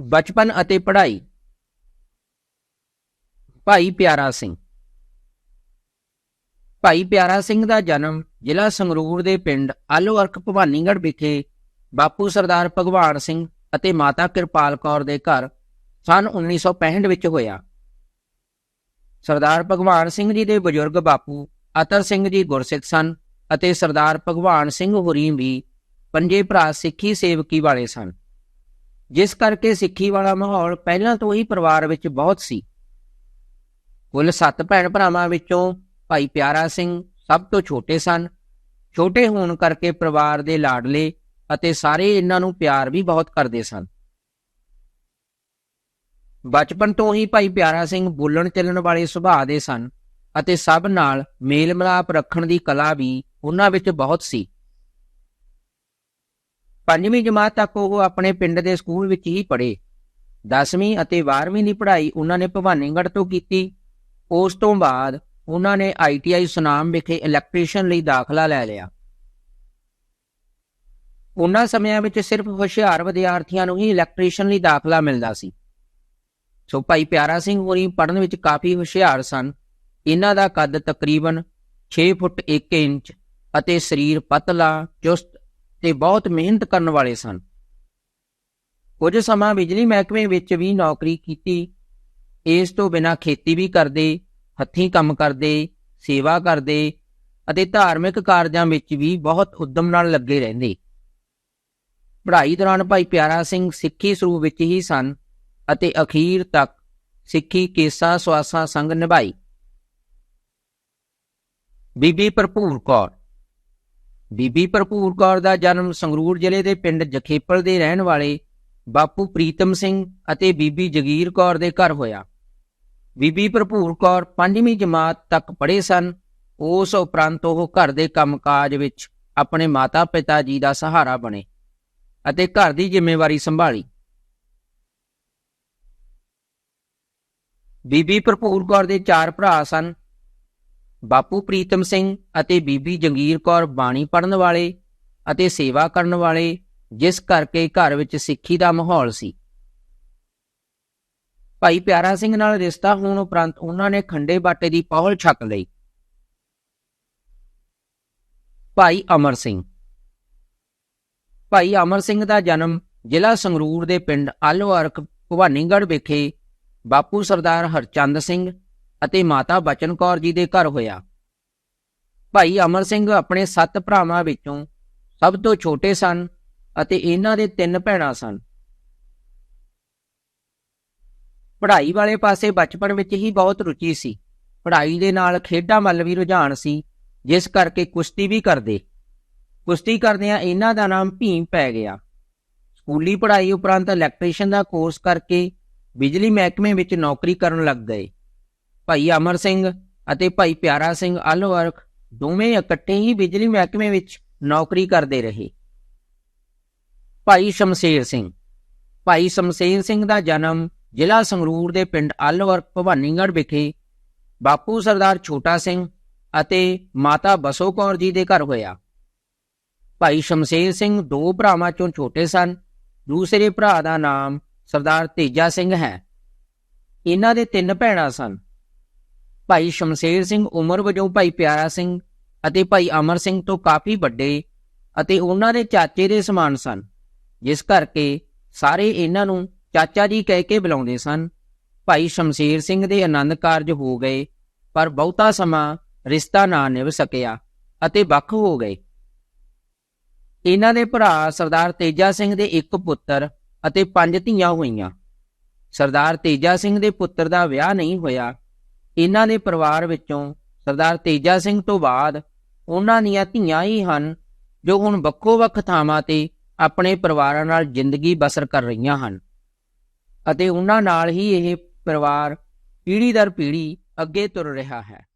ਬਚਪਨ ਅਤੇ ਪੜ੍ਹਾਈ। ਭਾਈ ਪਿਆਰਾ ਸਿੰਘ। ਭਾਈ ਪਿਆਰਾ ਸਿੰਘ ਦਾ ਜਨਮ ਜ਼ਿਲ੍ਹਾ ਸੰਗਰੂਰ ਦੇ ਪਿੰਡ ਆਲੋਅਰਕ ਭਵਾਨੀਗੜ੍ਹ ਵਿਖੇ ਬਾਪੂ ਸਰਦਾਰ ਭਗਵਾਨ ਸਿੰਘ ਅਤੇ ਮਾਤਾ ਕਿਰਪਾਲ ਕੌਰ ਦੇ ਘਰ ਸਨ 1965 ਵਿੱਚ ਹੋਇਆ। ਸਰਦਾਰ ਭਗਵਾਨ ਸਿੰਘ ਜੀ ਦੇ ਬਜ਼ੁਰਗ ਬਾਪੂ ਅਤਰ ਸਿੰਘ ਜੀ ਗੁਰਸਿੱਖ ਸਨ ਅਤੇ ਸਰਦਾਰ ਭਗਵਾਨ ਸਿੰਘ ਹੋਰੀ ਵੀ ਪੰਜੇ ਭਰਾ ਸਿੱਖੀ ਸੇਵਕੀ ਵਾਲੇ ਸਨ। ਜਿਸ ਕਰਕੇ ਸਿੱਖੀ ਵਾਲਾ ਮਾਹੌਲ ਪਹਿਲਾਂ ਤੋਂ ਹੀ ਪਰਿਵਾਰ ਵਿੱਚ ਬਹੁਤ ਸੀ। ਕੁੱਲ 7 ਭੈਣ ਭਰਾਵਾਂ ਵਿੱਚੋਂ ਭਾਈ ਪਿਆਰਾ ਸਿੰਘ ਸਭ ਤੋਂ ਛੋਟੇ ਸਨ। ਛੋਟੇ ਹੋਣ ਕਰਕੇ ਪਰਿਵਾਰ ਦੇ ਲਾਡਲੇ ਅਤੇ ਸਾਰੇ ਇਹਨਾਂ ਨੂੰ ਪਿਆਰ ਵੀ ਬਹੁਤ ਕਰਦੇ ਸਨ। ਬਚਪਨ ਤੋਂ ਹੀ ਭਾਈ ਪਿਆਰਾ ਸਿੰਘ ਬੋਲਣ ਚੱਲਣ ਵਾਲੇ ਸੁਭਾਅ ਦੇ ਸਨ ਅਤੇ ਸਭ ਨਾਲ ਮੇਲ ਮਿਲਾਪ ਰੱਖਣ ਦੀ ਕਲਾ ਵੀ ਉਹਨਾਂ ਵਿੱਚ ਬਹੁਤ ਸੀ। ਪੰਜਵੀਂ ਜਮਾਤ ਤੱਕ ਉਹ ਆਪਣੇ ਪਿੰਡ ਦੇ ਸਕੂਲ ਵਿੱਚ ਹੀ ਪੜ੍ਹੇ। 10ਵੀਂ ਅਤੇ 12ਵੀਂ ਦੀ ਪੜ੍ਹਾਈ ਉਹਨਾਂ ਨੇ ਭਵਾਨੀਗੜ੍ਹ ਤੋਂ ਕੀਤੀ। ਉਸ ਤੋਂ ਬਾਅਦ ਉਹਨਾਂ ਨੇ ਆਈਟੀਆਈ ਸੁਨਾਮ ਵਿਖੇ ਇਲੈਕਟ੍ਰੀਸ਼ੀਅਨ ਲਈ ਦਾਖਲਾ ਲੈ ਲਿਆ। ਉਹਨਾਂ ਸਮਿਆਂ ਵਿੱਚ ਸਿਰਫ ਹੁਸ਼ਿਆਰ ਵਿਦਿਆਰਥੀਆਂ ਨੂੰ ਹੀ ਇਲੈਕਟ੍ਰੀਸ਼ੀਅਨ ਲਈ ਦਾਖਲਾ ਮਿਲਦਾ ਸੀ। ਸੋ ਭਾਈ ਪਿਆਰਾ ਸਿੰਘ ਹੋਰੀ ਪੜ੍ਹਨ ਵਿੱਚ ਕਾਫੀ ਹੁਸ਼ਿਆਰ ਸਨ। ਇਹਨਾਂ ਦਾ ਕੱਦ ਤਕਰੀਬਨ 6 ਫੁੱਟ 1 ਇੰਚ ਅਤੇ ਸਰੀਰ ਪਤਲਾ, ਚੁਸਤ ਤੇ ਬਹੁਤ ਮਿਹਨਤ ਕਰਨ ਵਾਲੇ ਸਨ। ਕੁਝ ਸਮਾਂ ਬਿਜਲੀ ਮਹਿਕਮੇ ਵਿੱਚ ਵੀ ਨੌਕਰੀ ਕੀਤੀ। ਇਸ ਤੋਂ ਬਿਨਾਂ ਖੇਤੀ ਵੀ ਕਰਦੇ, ਹੱਥੀਂ ਕੰਮ ਕਰਦੇ, ਸੇਵਾ ਕਰਦੇ ਅਤੇ ਧਾਰਮਿਕ ਕਾਰਜਾਂ ਵਿੱਚ ਵੀ ਬਹੁਤ ਉਦਮ ਨਾਲ ਲੱਗੇ ਰਹਿੰਦੇ। ਪੜ੍ਹਾਈ ਦੌਰਾਨ ਭਾਈ ਪਿਆਰਾ ਸਿੰਘ ਸਿੱਖੀ ਸਰੂਪ ਵਿੱਚ ਹੀ ਸਨ ਅਤੇ ਅਖੀਰ ਤੱਕ ਸਿੱਖੀ ਕੇਸਾ ਸਵਾਸਾ ਸੰਗ ਨਿਭਾਈ। ਬੀਬੀ ਭਰਪੂਰ ਕੌਰ ਬੀਬੀ ਭਰਪੂਰ ਕੌਰ ਦਾ ਜਨਮ ਸੰਗਰੂਰ ਜ਼ਿਲ੍ਹੇ ਦੇ ਪਿੰਡ ਜਖੇਪਲ ਦੇ ਰਹਿਣ ਵਾਲੇ ਬਾਪੂ ਪ੍ਰੀਤਮ ਸਿੰਘ ਅਤੇ ਬੀਬੀ ਜਗੀਰ ਕੌਰ ਦੇ ਘਰ ਹੋਇਆ। ਬੀਬੀ ਭਰਪੂਰ ਕੌਰ ਪੰਜਵੀਂ ਜਮਾਤ ਤੱਕ ਪੜ੍ਹੇ ਸਨ। ਉਸ ਉਪਰੰਤ ਉਹ ਘਰ ਦੇ ਕੰਮਕਾਜ ਵਿੱਚ ਆਪਣੇ ਮਾਤਾ-ਪਿਤਾ ਜੀ ਦਾ ਸਹਾਰਾ ਬਣੇ ਅਤੇ ਘਰ ਦੀ ਜ਼ਿੰਮੇਵਾਰੀ ਸੰਭਾਲੀ। ਬੀਬੀ ਭਰਪੂਰ ਕੌਰ ਦੇ ਚਾਰ ਭਰਾ ਸਨ। ਬਾਪੂ ਪ੍ਰੀਤਮ ਸਿੰਘ ਅਤੇ ਬੀਬੀ ਜੰਗੀਰ ਕੌਰ ਬਾਣੀ ਪੜਨ ਵਾਲੇ ਅਤੇ ਸੇਵਾ ਕਰਨ ਵਾਲੇ, ਜਿਸ ਕਰਕੇ ਘਰ ਵਿੱਚ ਸਿੱਖੀ ਦਾ ਮਾਹੌਲ ਸੀ। ਭਾਈ ਪਿਆਰਾ ਸਿੰਘ ਨਾਲ ਰਿਸ਼ਤਾ ਹੋਣ ਉਪਰੰਤ ਉਹਨਾਂ ਨੇ ਖੰਡੇ ਬਾਟੇ ਦੀ ਪਹੁਲ ਛਕ ਲਈ। ਭਾਈ ਅਮਰ ਸਿੰਘ। ਭਾਈ ਅਮਰ ਸਿੰਘ ਦਾ ਜਨਮ ਜ਼ਿਲ੍ਹਾ ਸੰਗਰੂਰ ਦੇ ਪਿੰਡ ਆਲੋਅਰਕ ਭਵਾਨੀਗੜ੍ਹ ਵਿਖੇ ਬਾਪੂ ਸਰਦਾਰ ਹਰਚੰਦ ਸਿੰਘ ਅਤੇ ਮਾਤਾ ਬਚਨ ਕੌਰ ਜੀ ਦੇ ਘਰ ਹੋਇਆ। ਭਾਈ ਅਮਰ ਸਿੰਘ ਆਪਣੇ ਸੱਤ ਭਰਾਵਾਂ ਵਿੱਚੋਂ ਸਭ ਤੋਂ ਛੋਟੇ ਸਨ ਅਤੇ ਇਹਨਾਂ ਦੇ ਤਿੰਨ ਭੈਣਾਂ ਸਨ। ਪੜ੍ਹਾਈ ਵਾਲੇ ਪਾਸੇ ਬਚਪਨ ਵਿੱਚ ਹੀ ਬਹੁਤ ਰੁਚੀ ਸੀ। ਪੜ੍ਹਾਈ ਦੇ ਨਾਲ ਖੇਡਾਂ ਵੱਲ ਵੀ ਰੁਝਾਨ ਸੀ, ਜਿਸ ਕਰਕੇ ਕੁਸ਼ਤੀ ਵੀ ਕਰਦੇ। ਕੁਸ਼ਤੀ ਕਰਦਿਆਂ ਇਹਨਾਂ ਦਾ ਨਾਮ ਭੀਮ ਪੈ ਗਿਆ। ਸਕੂਲੀ ਪੜ੍ਹਾਈ ਉਪਰੰਤ ਇਲੈਕਟ੍ਰੀਸ਼ੀਅਨ ਦਾ ਕੋਰਸ ਕਰਕੇ ਬਿਜਲੀ ਮਹਿਕਮੇ ਵਿੱਚ ਨੌਕਰੀ ਕਰਨ ਲੱਗ ਗਏ। ਭਾਈ ਅਮਰ ਸਿੰਘ ਅਤੇ ਭਾਈ ਪਿਆਰਾ ਸਿੰਘ ਆਲੋਵਰਕ ਦੋਵੇਂ ਇਕੱਠੇ ਹੀ ਬਿਜਲੀ ਮਹਿਕਮੇ ਵਿੱਚ ਨੌਕਰੀ ਕਰਦੇ ਰਹੇ। ਭਾਈ ਸ਼ਮਸ਼ੇਰ ਸਿੰਘ ਭਾਈ ਸ਼ਮਸ਼ੇਰ ਸਿੰਘ ਦਾ ਜਨਮ ਜ਼ਿਲ੍ਹਾ ਸੰਗਰੂਰ ਦੇ ਪਿੰਡ ਆਲੋਵਰਕ ਭਵਾਨੀਗੜ੍ਹ ਵਿਖੇ ਬਾਪੂ ਸਰਦਾਰ ਛੋਟਾ ਸਿੰਘ ਅਤੇ ਮਾਤਾ ਬਸੋ ਕੌਰ ਜੀ ਦੇ ਘਰ ਹੋਇਆ। ਭਾਈ ਸ਼ਮਸ਼ੇਰ ਸਿੰਘ ਦੋ ਭਰਾਵਾਂ ਚੋਂ ਛੋਟੇ ਸਨ। ਦੂਸਰੇ ਭਰਾ ਦਾ ਨਾਮ ਸਰਦਾਰ ਤੇਜਾ ਸਿੰਘ ਹੈ। ਇਹਨਾਂ ਦੇ ਤਿੰਨ ਭੈਣਾਂ ਸਨ। ਭਾਈ ਸ਼ਮਸ਼ੇਰ ਸਿੰਘ ਉਮਰ ਵਜੋਂ ਭਾਈ ਪਿਆਰਾ ਸਿੰਘ ਅਤੇ ਭਾਈ ਅਮਰ ਸਿੰਘ ਤੋਂ ਕਾਫੀ ਵੱਡੇ ਅਤੇ ਉਹਨਾਂ ਦੇ ਚਾਚੇ ਦੇ ਸਮਾਨ ਸਨ, ਜਿਸ ਕਰਕੇ ਸਾਰੇ ਇਹਨਾਂ ਨੂੰ ਚਾਚਾ ਜੀ ਕਹਿ ਕੇ ਬੁਲਾਉਂਦੇ ਸਨ। ਭਾਈ ਸ਼ਮਸ਼ੇਰ ਸਿੰਘ ਦੇ ਆਨੰਦ ਕਾਰਜ ਹੋ ਗਏ, ਪਰ ਬਹੁਤਾ ਸਮਾਂ ਰਿਸ਼ਤਾ ਨਾ ਨਿਭ ਸਕਿਆ ਅਤੇ ਵੱਖ ਹੋ ਗਏ। ਇਹਨਾਂ ਦੇ ਭਰਾ ਸਰਦਾਰ ਤੇਜਾ ਸਿੰਘ ਦੇ ਇੱਕ ਪੁੱਤਰ ਅਤੇ ਪੰਜ ਧੀਆਂ ਹੋਈਆਂ। ਸਰਦਾਰ ਤੇਜਾ ਸਿੰਘ ਦੇ ਪੁੱਤਰ ਦਾ ਵਿਆਹ ਨਹੀਂ ਹੋਇਆ ਇਹਨਾਂ ਦੇ ਪਰਿਵਾਰ ਵਿੱਚੋਂ ਸਰਦਾਰ ਤੇਜਾ ਸਿੰਘ ਤੋਂ ਬਾਅਦ ਉਹਨਾਂ ਦੀਆਂ ਧੀਆਂ ਹੀ ਹਨ, ਜੋ ਹੁਣ ਵੱਖੋ-ਵੱਖ ਥਾਵਾਂ ਤੇ ਆਪਣੇ ਪਰਿਵਾਰਾਂ ਨਾਲ ਜ਼ਿੰਦਗੀ ਬਸਰ ਕਰ ਰਹੀਆਂ ਹਨ। ਅਤੇ ਉਹਨਾਂ ਨਾਲ ਹੀ ਇਹ ਪਰਿਵਾਰ ਪੀੜ੍ਹੀ ਦਰ ਪੀੜ੍ਹੀ ਅੱਗੇ ਤੁਰ ਰਿਹਾ ਹੈ।